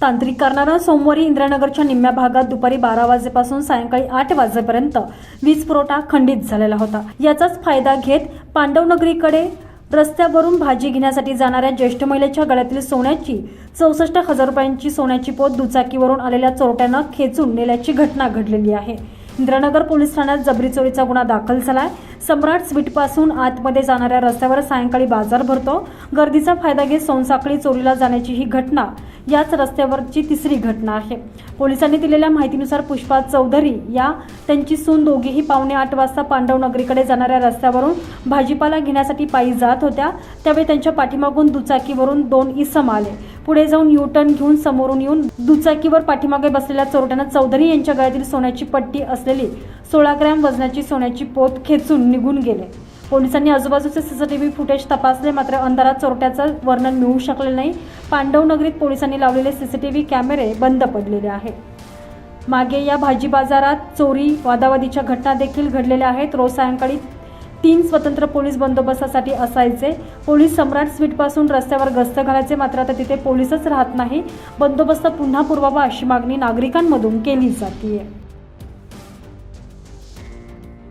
तांत्रिक कारणानं सोमवारी इंद्रानगरच्या निम्म्या भागात दुपारी बारा वाजेपासून सायंकाळी आठ वाजेपर्यंत वीज पुरवठा खंडित झालेला होता. याचाच फायदा घेत पांडवनगरीकडे रस्त्यावरून भाजी घेण्यासाठी जाणाऱ्या ज्येष्ठ महिलेच्या गळ्यातील सोन्याची चौसष्ट हजार रुपयांची सोन्याची पोत दुचाकीवरून आलेल्या चोरट्यानं खेचून नेल्याची घटना घडलेली आहे. इंद्रानगर पोलीस ठाण्यात जबरी चोरीचा गुन्हा दाखल झालाय. सम्राट स्वीटपासून आतमध्ये जाणाऱ्या रस्त्यावर सायंकाळी बाजार भरतो. गर्दीचा फायदा घेत सोनसाखळी चोरीला जाण्याची ही घटना याच रस्त्यावरची तिसरी घटना आहे. पोलिसांनी दिलेल्या माहितीनुसार पुष्पा चौधरी या त्यांची सून दोघीही पावणे आठ वाजता पांडवनगरीकडे जाणाऱ्या रस्त्यावरून भाजीपाला घेण्यासाठी पायी जात होत्या. त्यावेळी त्यांच्या पाठीमागून दुचाकीवरून दोन इसम आले. पुढे जाऊन यू टर्न घेऊन समोरून येऊन दुचाकीवर पाठीमागे बसलेल्या चोरट्यानं चौधरी यांच्या गळ्यातील सोन्याची पट्टी असलेली सोळा ग्रॅम वजनाची सोन्याची पोत खेचून निघून गेले. पोलिसांनी आजूबाजूचे सीसीटीव्ही फुटेज तपासले मात्र अंधारात चोरट्याचं वर्णन मिळू शकले नाही. पांडवनगरीत पोलिसांनी लावलेले सीसीटीव्ही कॅमेरे बंद पडलेले आहेत. मागे या भाजी बाजारात चोरी वादावादीच्या घटना देखील घडलेल्या आहेत. रोज सायंकाळी तीन स्वतंत्र पोलीस बंदोबस्तासाठी असायचे. पोलीस सम्राट स्वीटपासून रस्त्यावर गस्त घालायचे मात्र आता तिथे पोलीसच राहत नाही. बंदोबस्त पुन्हा पुरवावा अशी मागणी नागरिकांमधून केली जाते